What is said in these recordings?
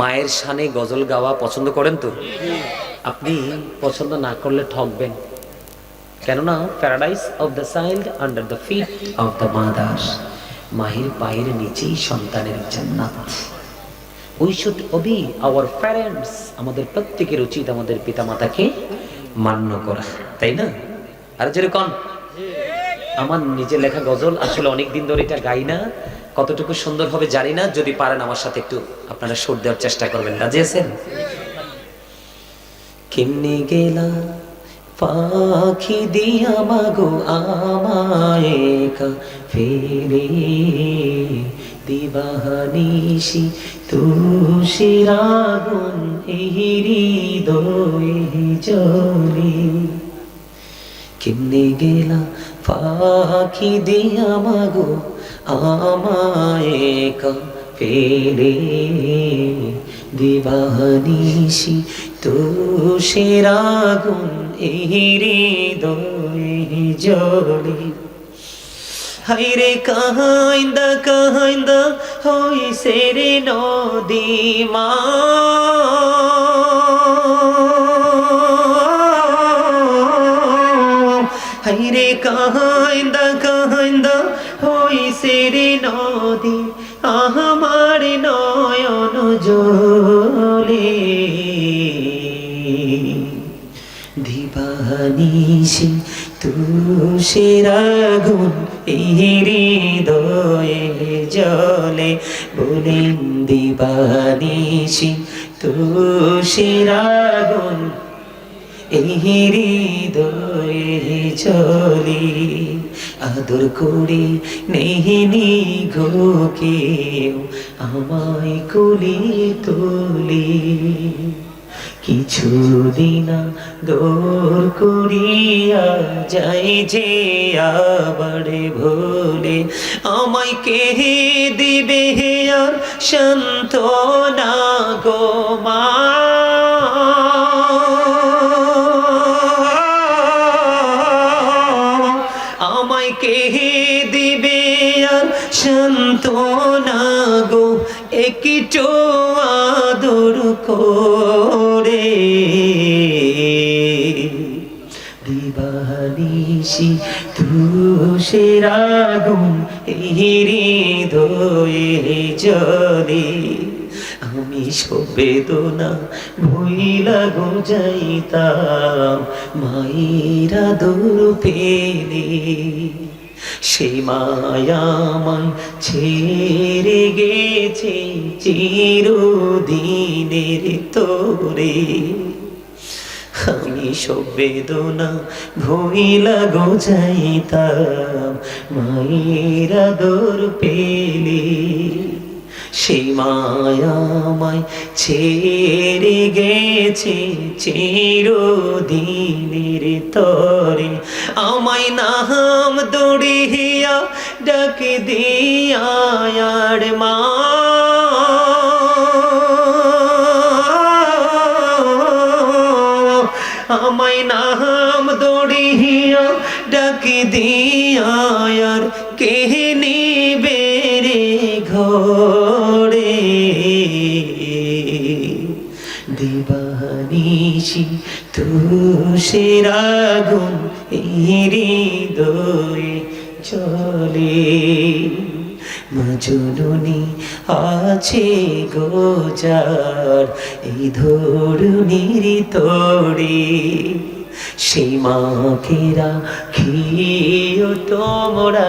মায়ের শানে গজল গাওয়া পছন্দ করেন তো? আপনি পছন্দ না করলে ঠকবেন। কেননা paradise of the child under the feet of the mother মায়ের পায়ের নিচেই সন্তানের জান্নাত। We should obey our parents আমাদের প্রত্যেকের উচিত আমাদের পিতামাতাকে মান্য করা, তাই না? আর যেরকম, আমার নিজের লেখা গজল আসলে অনেক দিন ধরে এটা গাই না কতটুকু সুন্দর হবে জানি না, যদি পারেন আমার সাথে একটু আপনারা সুর দেওয়ার চেষ্টা করবেন। রাজি আছেন? কেমনে গেলা পাখি দিয়া মাগো আমায় দিবাহানিসি তুষিরাগুন হিরি দোয়ে জলি কেমনে গেলা পাখি দিয়া মাগো আমায় ফেরে দিবানিসি তো সেরাগুন এরে দয়ে জলে হাইরে কাহাইন্দা কাহাইন্দা, হইছে রে নদী মা। হাইরে কাহাইন্দা নদী, আমার নয়ন জলে দিবানিসি তুষের আগুন হৃদয়ে জলে বলেন দিবানিসি তুষের আগুন হৃদয়ে চলি আদর করে নেহিনি ঘোকে আমায় কুলি তুলি। কিছুদিন দোর করিয়া যাই যে আবার ভোলে। আমায় কে দিবে আর শান্ত না গো মা? আদর করে। দিবানিসি তুষের আগুন হৃদয়ে জলে আমি সবেদনা ভইলা গো যাইতাম, মায়েরা দূর পেলে। সেই মায়ামায় ছেড়ে গেছে চিরদিনের তোরে। আমি সব বেদনা ভইলা গো যাইতাম মায়েরা দোর পেলে। সেই মায়ামায় ছেড়ে গেছে চিরদিনের তরে। আমায় নাম দৌড়িয়া ডাক দিয়ার মা। আমায় নাম দৌড়িয়া ডাক দিয়ার কে নিবে রে ঘরে? দিবানিসি তুষের আগুন হৃদয়ে চলে। মাজননী আছে গোজার এই ধরুনির তোড়ে সেই মাকেরা খেয়েও তোমরা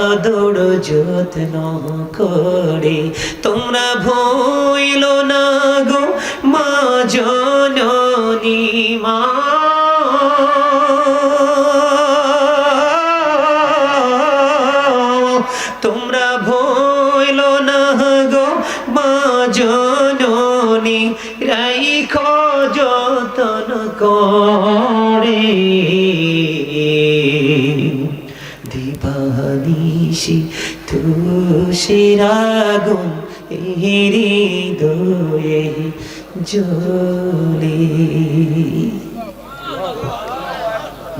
আদর যত্ন করে। তোমরা ভইল না গো মা জননী মা। করে। দিবানিসি তুষের আগুন হৃদয়ে জলে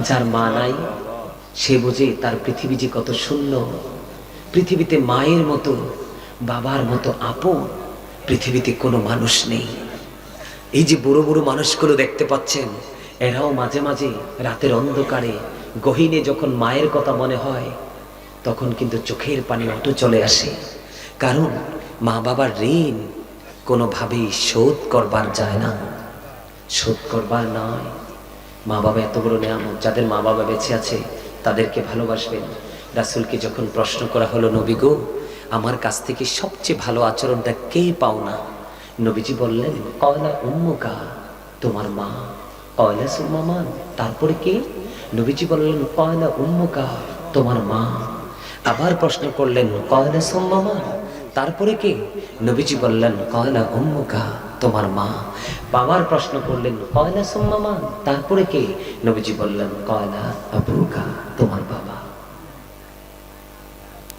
যার মা নাই, সে বোঝে তার পৃথিবী যে কত শূন্য। পৃথিবীতে মায়ের মতো, বাবার মতো আপন, পৃথিবীতে কোনো মানুষ নেই। এই যে বুড়ো বুড়ো মানুষগুলো দেখতে পাচ্ছেন, এরাও মাঝে মাঝে রাতের অন্ধকারে, গহীনে যখন মায়ের কথা মনে হয়, তখন কিন্তু চোখের পানি অটো চলে আসে। কারণ মা বাবার ঋণ কোনোভাবেই শোধ করবার যায় না। শোধ করবার নয়। মা বাবা এত বড় নিয়ামত, যাদের মা বাবা বেঁচে আছে, তাদেরকে ভালোবাসবেন। রাসুলকে যখন প্রশ্ন করা হলো, নবী গো, আমার কাছ থেকে সবচেয়ে ভালো আচরণটা কে পাও না? নবীজি বললেন, কয়লা উম্মুকা, তোমার মা, কয়লা সুম্মামান তারপরে কে? নবীজি বললেন, কয়লা উম্মুকা, তোমার মা। আবার প্রশ্ন করলেন, কয়লা সুম্মামান তারপরে কে? নবীজি বললেন, কয়লা উম্মুকা, তোমার মা। বাবার প্রশ্ন করলেন, কয়লা সুম্মামান তারপরে কে? নবীজি বললেন, কয়লা আবুকা, তোমার বাবা।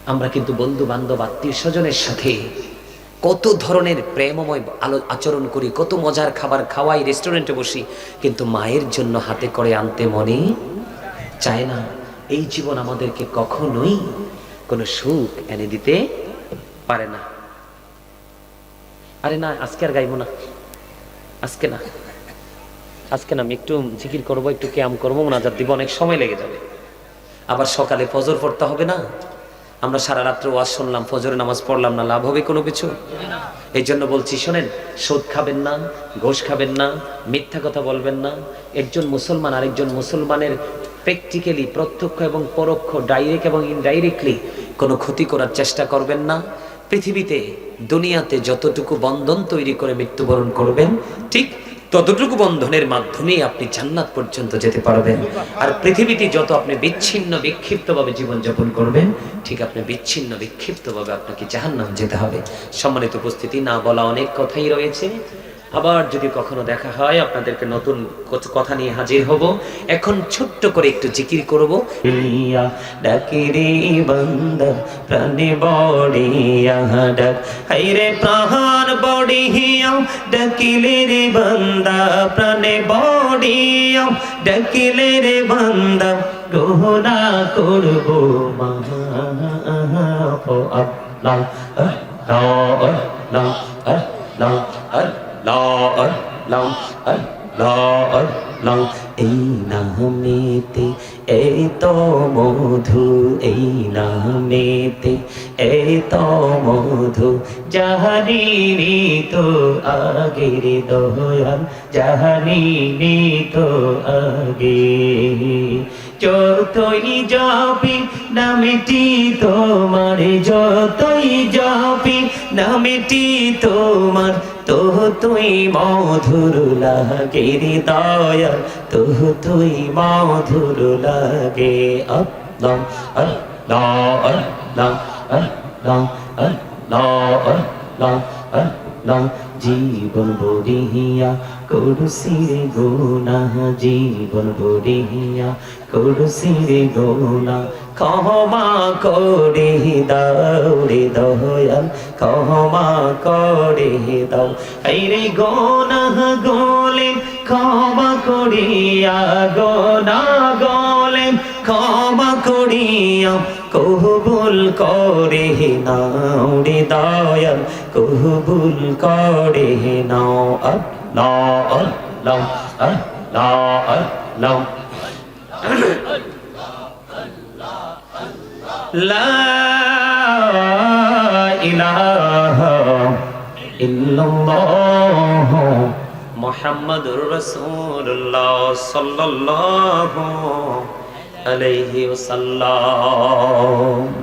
আমরা কিন্তু বন্ধু বান্ধব আত্মীয় স্বজনের সাথে কত ধরনের প্রেমময় আলো আচরণ করি, কত মজার খাবার খাওয়াই রেস্টুরেন্টে বসি, কিন্তু মায়ের জন্য হাতে করে আনতে মনে চায় না। এই জীবন আমাদেরকে কখনোই কোনো সুখ এনে দিতে পারে না। আরে না, আজকে আর গাইবো না। আজকে না। আজকে না, আমি একটু জিকির করব, একটু ক্যাম করব, মোনাজাত দিব, অনেক সময় লেগে যাবে। আবার সকালে ফজর পড়তে হবে না? আমরা সারা রাত্রে ওয়াজ শুনলাম, ফজরের নামাজ পড়লাম না, লাভ হবে কোনো কিছু? এই জন্য বলছি, শোনেন, সুদ খাবেন না, ঘোষ খাবেন না, মিথ্যা কথা বলবেন না। একজন মুসলমান আরেকজন মুসলমানের প্র্যাকটিক্যালি প্রত্যক্ষ এবং পরোক্ষ ডাইরেক্ট এবং ইনডাইরেক্টলি কোনো ক্ষতি করার চেষ্টা করবেন না। পৃথিবীতে, দুনিয়াতে যতটুকু বন্ধন তৈরি করে মৃত্যুবরণ করবেন, ঠিক ততটুকু বন্ধনের মাধ্যমেই আপনি জান্নাত পর্যন্ত যেতে পারবেন। আর পৃথিবীতে যত আপনি বিচ্ছিন্ন, বিক্ষিপ্তভাবে জীবনযাপন করবেন, ঠিক আপনি বিচ্ছিন্ন, বিক্ষিপ্তভাবে আপনাকে জাহান্নাম যেতে হবে। সম্মানিত উপস্থিতি, না বলা অনেক কথাই রয়েছে। আবার যদি কখনো দেখা হয়, আপনাদেরকে নতুন কথা নিয়ে হাজির হব। এখন ছোট্ট করে একটু জিকির করব। ডাকিরে বান্দা, প্রাণে বড়িয়া ডাক। হাইরে প্রাণ বড়িয়া ডাকিলে রে বান্দা, প্রাণে বড়িয়া ডাকিলে রে বান্দা গোহনা করব ও আল্লাহ আল্লাহ আল্লাহ আল্লাহ আল্লাহ আল্লাহ আল্লাহ আল্লাহ। এই নামেতে, এই তো মধু, এই নামেতে, এই তো মধু, জাহানি তো আগের দয়াল, জাহানি তো আগে। যতই যাবি, নামেটি তোমার, যতই যাবি, নামেটি তোমার তো তুই মধুর লাগে হৃদয় তো তুই মধুর লাগে আল্লাহ আল্লাহ আল্লাহ আল্লাহ আল্লাহ আল্লাহ আল্লাহ জীবন বড়িয়া করুসি রে গোনা, জীবন বড়িয়া করুসি রে গোনা। ক্ষমা করে দাও রে দয়াল, ক্ষমা করে দাও। এই রে গোনা গোলে, ক্ষমা করিয়া গোনা গোলে, ক্ষমা করিয়া কবুল করে নাও রে দয়াল, কবুল করে নাও لا لو لا لو لا إله إلا الله محمد رسول الله صلى الله عليه وسلم